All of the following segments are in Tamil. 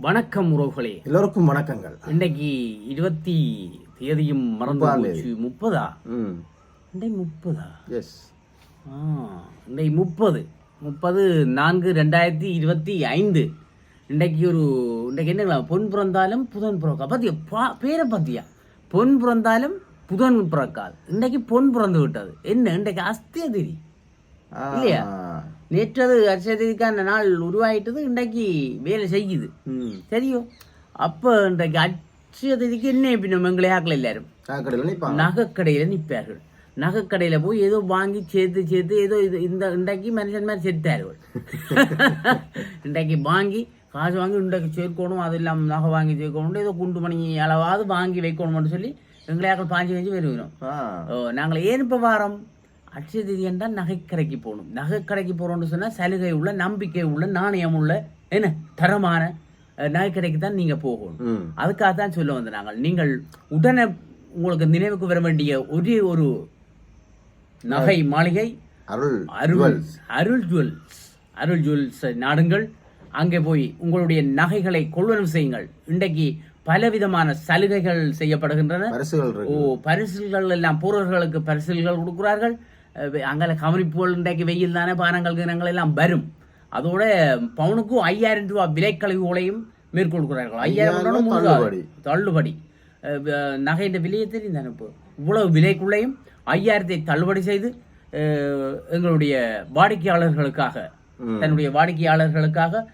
வணக்கம் உறவுகளே. எல்லோருக்கும் வணக்கங்கள். இன்னைக்கு இருபத்தி தேதியும் மறந்து போச்சு. முப்பதா? ம். இன்னைக்கு முப்பதா? எஸ் ஆ இன்னைக்கு முப்பது. முப்பது நான்கு ரெண்டாயிரத்தி இருபத்தி ஐந்து. இன்றைக்கு ஒரு இன்றைக்கு என்னங்களா பொன் பிறந்தாலும் புதன் பிறக்கா பாத்தியா? பா பேரை பாத்தியா? பொன் பிறந்தாலும் புதன் பிறக்காது இன்றைக்கு பொன் பிறந்து விட்டது. என்ன? இன்றைக்கு அஸ்திய இல்லையா? நேற்று அது திதிக்கான நாள் உருவாயிட்டது இன்றைக்கு வேலை செய்யுது. ம். சரியோ அப்போ இன்றைக்கு திதிக்கு என்ன பின்னும் எங்களை ஆக்கல எல்லாரும்? நகைக்கடையில் நிற்பார்கள் நகைக்கடையில் போய் ஏதோ வாங்கி சேர்த்து சேர்த்து ஏதோ இது இந்த இன்றைக்கு மனுஷன் மாதிரி செத்தார்கள் இன்றைக்கு வாங்கி காசு வாங்கி இன்றைக்கு சேர்க்கணும் அது இல்லாமல் நகை வாங்கி சேர்க்கணும் ஏதோ குண்டு மணி அளவாவது வாங்கி வைக்கணும்னு சொல்லி எங்களையாக்கள் பாஞ்சு பாஞ்சு வருகிறோம் நாங்கள் ஏன் இப்போ வாரம்? அட்சய திதி என்றால் நகைக்கடைக்கு போகணும். நகைக்கடைக்கு போகிறோம்னு சொன்னால் சலுகை உள்ள நம்பிக்கை உள்ள நாணயம் உள்ள என்ன தரமான நகைக்கடைக்கு தான் நீங்கள் போகணும். அதுக்காக தான் சொல்ல வந்த நாங்கள் நீங்கள் உடனே உங்களுக்கு நினைவுக்கு வர வேண்டிய ஒரே ஒரு நகை மாளிகை அருள். அருள் அருள் ஜுவல்ஸ். அருள் ஜுவல்ஸ் நாடுங்கள். அங்கே போய் உங்களுடைய நகைகளை கொள்வனம் செய்யுங்கள். இன்றைக்கு பலவிதமான சலுகைகள் செய்யப்படுகின்றன. ஓ பரிசுகள் எல்லாம். பூர்வர்களுக்கு பரிசுகள் கொடுக்கிறார்கள். அங்கே கவனிப்புகள் இன்றைக்கு வெயில் தானே பானங்கள் கிணங்கள் எல்லாம் வரும். அதோட பவுனுக்கும் ஐயாயிரம் ரூபாய் விலை கழிவுகளையும் மேற்கொள்கிறார்கள். ஐயாயிரம் தள்ளுபடி. தள்ளுபடி. நகையின் விலையை தெரியும் தானே இப்போ? இவ்வளவு விலைக்குள்ளேயும் ஐயாயிரத்தை தள்ளுபடி செய்து எங்களுடைய வாடிக்கையாளர்களுக்காக. தன்னுடைய வாடிக்கையாளர்களுக்காக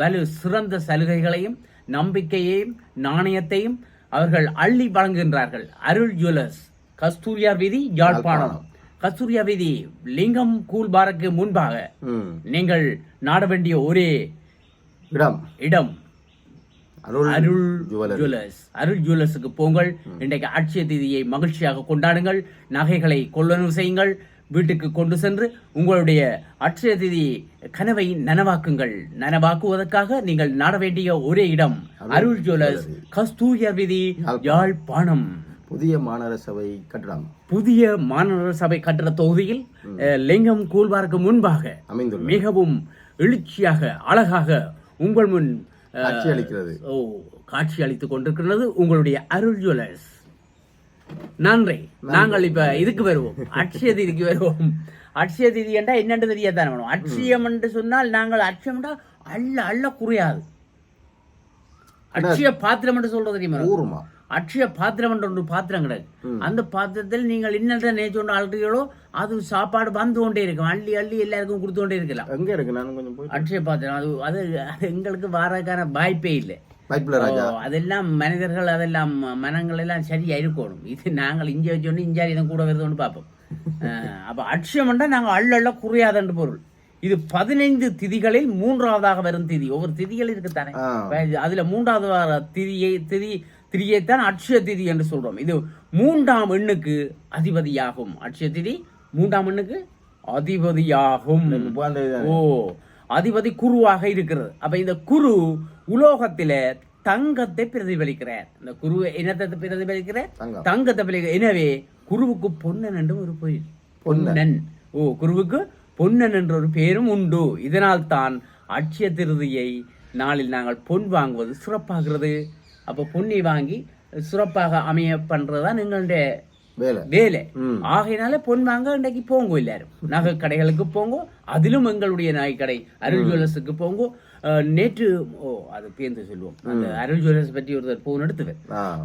வலு சிறந்த சலுகைகளையும் நம்பிக்கையையும் நாணயத்தையும் அவர்கள் அள்ளி வழங்குகின்றார்கள். அருள் ஜுவல்லர்ஸ் கஸ்தூரியார் வீதி யாழ்ப்பாணம். கஸ்தூரியா வீதி லிங்கம் கூல் பாருக்கு முன்பாக நீங்கள் நாட வேண்டிய ஒரே இடம். இடம். அருள் ஜுவல்லர்ஸ் அருள் ஜுவல்லர்ஸுக்கு போங்கள். இன்றைக்கு அட்சய திதியை மகிழ்ச்சியாக கொண்டாடுங்கள். நகைகளை கொள்வனவு செய்யுங்கள். வீட்டுக்கு கொண்டு சென்று உங்களுடைய அட்சய திதி கனவை நனவாக்குங்கள். நனவாக்குவதற்காக நீங்கள் நாட வேண்டிய ஒரே இடம். அருள் ஜுவல்லர்ஸ் கஸ்தூரியார் வீதி யாழ்ப்பாணம். புதிய மாநகர சபை கட்டடம் புதிய மாநகர சபை கட்டட தொகுதியில் லிங்கம் கூழ்வாருக்கு முன்பாக அமைந்துள்ள மிகவும் எழுச்சியாக அழகாக உங்கள் முன் காட்சி அளிக்கிறது. ஓ காட்சி அளித்துக் கொண்டிருக்கிறது உங்களுடைய அருள் ஜுவல்லர்ஸ் நன்றி. நாங்கள் இப்ப இதுக்கு வருவோம். அட்சய திதிக்கு வருவோம். அட்சய திதி என்றா என்னென்று தெரியத்தானே வேணும் அட்சயம் என்று சொன்னால் நாங்கள் அட்சயம் என்றா அள்ள அள்ள குறையாது. அட்சய பாத்திரம் என்று சொல்றது தெரியுமா? ஊருமா அட்சய பாத்திரம் என்ற ஒரு பாத்திரம் கிடையாது. அந்த பாத்திரத்தில் நீங்கள் இன்னென்ற நேச்சொண்டு அழுறீங்களோ அது சாப்பாடு வந்து கொண்டே இருக்கும். அள்ளி அள்ளி எல்லாருக்கும் கொடுத்து கொண்டே இருக்கலாம். எங்க இருக்கு? நான் கொஞ்சம் போய் அட்சய பாத்திரம் அது அது அது எங்களுக்கு வாரதுக்கான வாய்ப்பே இல்லை. அதெல்லாம் மனிதர்கள் அதெல்லாம் மனங்கள் எல்லாம் சரியா இருக்கணும். இது நாங்கள் இங்கே வச்சோன்னு இஞ்சாரி தான் கூட வருதுன்னு பார்ப்போம். அப்ப அட்சயம்னா நாங்கள் அள்ளள்ள குறையாதன்று பொருள். இது பதினைந்து திதிகளில் மூன்றாவதாக வரும் திதி. ஒவ்வொரு திதிகள் இருக்குத்தானே ஆ. அதுல மூன்றாவது திதியை திதி திதியைத்தான் அட்சய திதி என்று சொல்றோம். இது மூன்றாம் எண்ணுக்கு அதிபதியாகும். அட்சய திதி மூன்றாம் எண்ணுக்கு அதிபதியாகும். ஓ அதிபதி குருவாக இருக்கிறது. அப்ப இந்த குரு உலோகத்தில தங்கத்தை பிரதிபலிக்கிறார். இந்த குரு என்னத்தை பிரதிபலிக்கிறார்? தங்கத்தை பிரதிபலி- எனவே குருவுக்கு பொன்னன் என்று ஒரு பெயர். பொன்னன். ஓ குருவுக்கு பொன்னன் என்ற ஒரு பெயரும் உண்டு. இதனால் தான் அட்சய திருதியை நாளில் நாங்கள் பொன் வாங்குவது சிறப்பாகிறது. அப்ப பொன்னை வாங்கி சிறப்பாக அமைய பண்றதுதான் எங்களுடைய வேலை. ஆகையினால பொன் வாங்க இன்றைக்கு போங்க எல்லாரும். நகை கடைகளுக்கு போங்க அதிலும் எங்களுடைய நகைக்கடை அருள் ஜுவல்லர்ஸுக்கு போங்க. நேற்று ஓ அது பேருந்து சொல்லுவோம். அந்த அருள் ஜுவல்லர்ஸ் பற்றி ஒருத்தர் போன்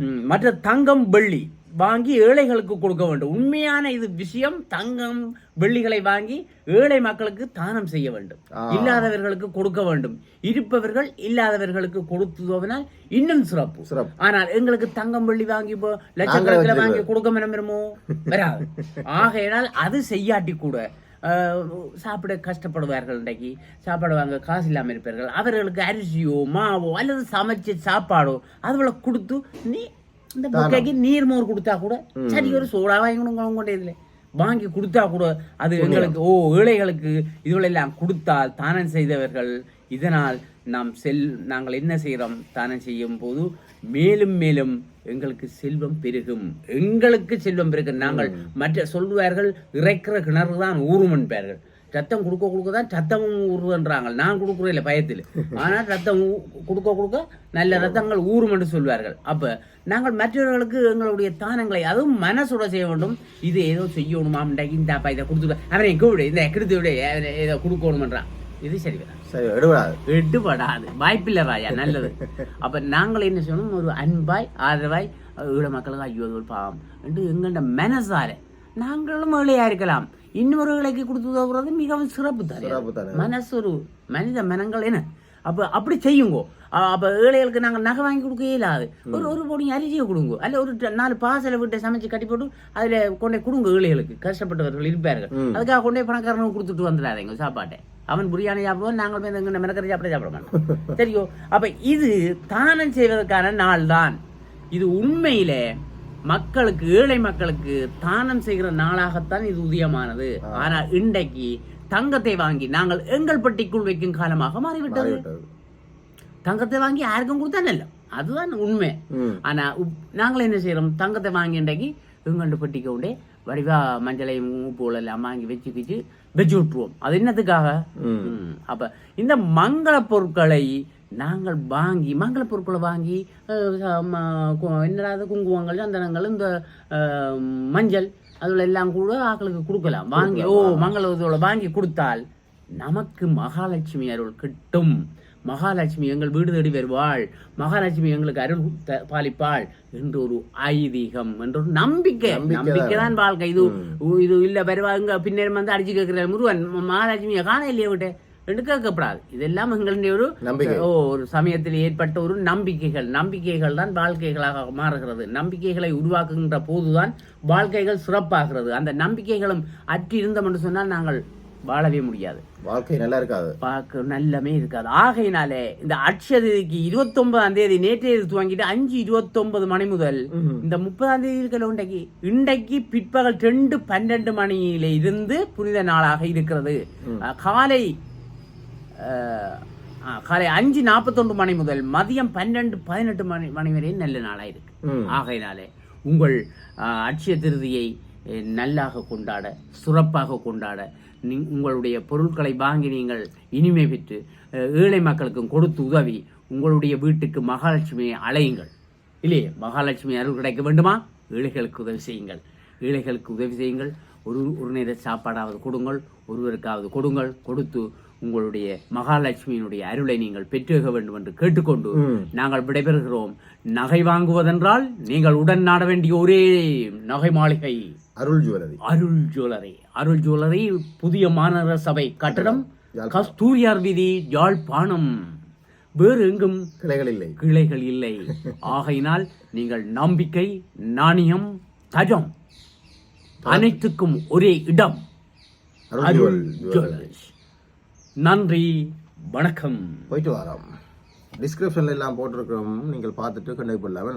ம், மற்ற தங்கம் வெள்ளி. வாங்கி ஏழைகளுக்கு கொடுக்க வேண்டும். உண்மையான இது விஷயம் தங்கம் வெள்ளிகளை வாங்கி ஏழை மக்களுக்கு தானம் செய்ய வேண்டும். இல்லாதவர்களுக்கு கொடுக்க வேண்டும். இருப்பவர்கள் இல்லாதவர்களுக்கு கொடுத்தோவினால் இன்னும் சிறப்பு. சிறப்பு. ஆனால் எங்களுக்கு தங்கம் வெள்ளி வாங்கி இப்போ லட்சக்கணக்கில் வாங்கி கொடுக்க வருமோ வராது. ஆகையினால் அது செய்யாட்டி கூட சாப்பிட கஷ்டப்படுவார்கள் இன்றைக்கு. சாப்பிடுவாங்க காசு இல்லாமல் இருப்பார்கள். அவர்களுக்கு அரிசியோ மாவோ அல்லது சமைச்ச சாப்பாடோ அதுபோல கொடுத்து நீ இந்த புக்கைக்கு நீர் மோர் கொடுத்தா கூட சரி ஒரு சோடா வாங்கி கொடுங்க கொண்டே இதில். வாங்கி கொடுத்தா கூட அது எங்களுக்கு ஓ ஏழைகளுக்கு இதுகளெல்லாம் கொடுத்தால் தானம் செய்தவர்கள் இதனால் நாம் செல் நாங்கள் என்ன செய்கிறோம் தானம் செய்யும் போது மேலும் மேலும் எங்களுக்கு செல்வம் பெருகும். எங்களுக்கு செல்வம் பெருகும். நாங்கள் மற்ற சொல்வார்கள் இறைக்கிற கிணறு தான் ஊறும் என்பார்கள். ரத்தம் கொடுக்க கொடுக்க தான் ரத்தமும் ஊறுன்றாங்க நான் கொடுக்குறேன் இல்லை பயத்தில். ஆனால் ரத்தம் கொடுக்க கொடுக்க நல்ல ரத்தங்கள் ஊறும் என்று சொல்வார்கள். அப்ப நாங்கள் மற்றவர்களுக்கு எங்களுடைய தானங்களை அதுவும் மனசுட செய்ய வேண்டும். இது ஏதோ செய்யணுமாம் இந்த அப்பா இதை கொடுத்துட்டு அவனை எங்க விடு இந்த கிடுத்து விடு ஏதோ கொடுக்கணுமன்றான் இது சரி எடுபடாது. வாய்ப்பில்லை ராஜா நல்லது. அப்ப நாங்கள் என்ன செய்யணும்? ஒரு அன்பாய் ஆதரவாய் ஈழ மக்களுக்கு ஐயோ பாவம். என்று எங்கண்ட மனசார நாங்களும் ஏழையா இருக்கலாம். இன்னொருகளுக்கு கொடுத்து உதவுறது மிகவும் சிறப்பு தானே சிறப்பு தானே. மனசு ஒரு மனித மனங்கள் என்ன? அப்ப அப்படி செய்யுங்கோ. அப்ப ஏழைகளுக்கு நாங்கள் நகை வாங்கி கொடுக்க இயலாது ஒரு ஒரு பொடி அரிசியை கொடுங்க. அல்ல ஒரு நாலு பாசலை விட்டு சமைச்சு கட்டி போட்டு அதுல கொண்டே கொடுங்க ஏழைகளுக்கு. கஷ்டப்பட்டவர்கள் இருப்பார்கள். அதுக்காக கொண்டே பணக்காரனுக்கு கொடுத்துட்டு வந்துடாதீங்க சாப்பாட்டை. அவன் பிரியாணி சாப்பிடுவோம் நாங்கள் போய் எங்க மிளகறி சாப்பிட சாப்பிட மாட்டோம். தெரியும் அப்ப இது தானம் செய்வதற்கான நாள் தான் இது உண்மையிலே மக்களுக்கு ஏழை மக்களுக்கு தானம் செய்கிற நாளாகத்தான் இது உதயமானது. ஆனா இன்றைக்கு தங்கத்தை வாங்கி நாங்கள் எங்கள் பட்டிக்குள் வைக்கும் காலமாக மாறிவிட்டது. தங்கத்தை வாங்கி யாருக்கும் கொடுத்தா நல்ல அதுதான் உண்மை. ஆனா நாங்கள் என்ன செய்யறோம் தங்கத்தை வாங்கி இன்றைக்கு எங்கண்டு பட்டிக்க உண்டே வடிவா மஞ்சளையும் உப்பு எல்லாம் வாங்கி வச்சுக்கிச்சு வச்சு விட்டுருவோம். அது என்னத்துக்காக. அப்ப இந்த மங்கள பொருட்களை நாங்கள் வாங்கி மங்கள பொருட்களை வாங்கி அஹ், ச- ம- கு- என்னடா அது குங்குமங்கள் சந்தனங்கள் இந்த மஞ்சள் அதுல எல்லாம் கூட ஆக்களுக்கு கொடுக்கலாம். வாங்கி ஓ மங்கள இதோட வாங்கி கொடுத்தால் நமக்கு மகாலட்சுமி அருள் கிட்டும். மகாலட்சுமி எங்கள் வீடு தேடி வருவாள். மகாலட்சுமி எங்களுக்கு அருள் பாலிப்பாள் என்று ஒரு ஐதீகம் என்ற ஒரு நம்பிக்கை. நம்பிக்கை தான். வாழ்க்கை. இது இது இல்ல வருவாங்க பின்னர் வந்து அடிச்சு கேட்கிற முருகன் மகாலட்சுமியை காண இல்லையே விட்டு. என்று கேட்கப்படாது. இதெல்லாம் எங்களுடைய ஒரு. ஓ ஒரு சமயத்தில் ஏற்பட்ட ஒரு நம்பிக்கைகள். நம்பிக்கைகள் தான் வாழ்க்கைகளாக மாறுகிறது. நம்பிக்கைகளை உருவாக்குகின்ற போதுதான் வாழ்க்கைகள் சிறப்பாகிறது. அந்த நம்பிக்கைகளும் அற்றி இருந்தோம் என்று சொன்னால் நாங்கள் வாழவே முடியாது. வாழ்க்கை நல்லா இருக்காது. பார்க்க நல்லமே இருக்காது. ஆகையினாலே இந்த அட்சதிக்கு இருபத்தி ஒன்பதாம் தேதி நேற்றைய துவங்கிட்டு அஞ்சு இருபத்தி ஒன்பது மணி முதல் இந்த முப்பதாம் தேதி இருக்கிற இன்றைக்கு. இன்றைக்கு பிற்பகல் ரெண்டு பன்னெண்டு மணியில இருந்து புனித நாளாக இருக்கிறது. காலை காலை அஞ்சு நாற்பத்தொன்று மணி முதல் மதியம் பன்னெண்டு பதினெட்டு மணி மணி வரை நல்ல நாளாக இருக்கு. ஆகையினாலே உங்கள் அட்சய திருதியை நல்லாக கொண்டாட சிறப்பாக கொண்டாட நீ உங்களுடைய பொருட்களை வாங்கி நீங்கள் இனிமை பெற்று ஏழை மக்களுக்கும் கொடுத்து உதவி உங்களுடைய வீட்டுக்கு மகாலட்சுமியை அழையுங்கள். இல்லையே மகாலட்சுமி அருள் கிடைக்க வேண்டுமா? ஏழைகளுக்கு உதவி செய்யுங்கள். ஏழைகளுக்கு உதவி செய்யுங்கள். ஒரு ஒரு நேர சாப்பாடாவது கொடுங்கள். ஒருவருக்காவது கொடுங்கள். கொடுத்து உங்களுடைய மகாலட்சுமியினுடைய அருளை நீங்கள் பெற்றுக வேண்டும் என்று கேட்டுக்கொண்டு நாங்கள் விடைபெறுகிறோம். நகை வாங்குவதென்றால் நீங்கள் உடன் நாட வேண்டிய ஒரே நகை மாளிகை. Arul jewellery. Arul jewellery. Arul jewellery புதிய மாநகர சபை கட்டடம் கஸ்தூரியார் வீதி யாழ்ப்பாணம். வேறு எங்கும் கிளைகள் இல்லை. கிளைகள் இல்லை. ஆகையினால் நீங்கள் நம்பிக்கை நாணயம் தஜம் அனைத்துக்கும் ஒரே இடம். Arul Arul jewel jewellery. Jewellers நன்றி வணக்கம். போயிட்டு வரோம். டிஸ்கிரிப்ஷன்ல எல்லாம் போட்டிருக்கிறோம். நீங்கள் பார்த்துட்டு கண்டிப்பாக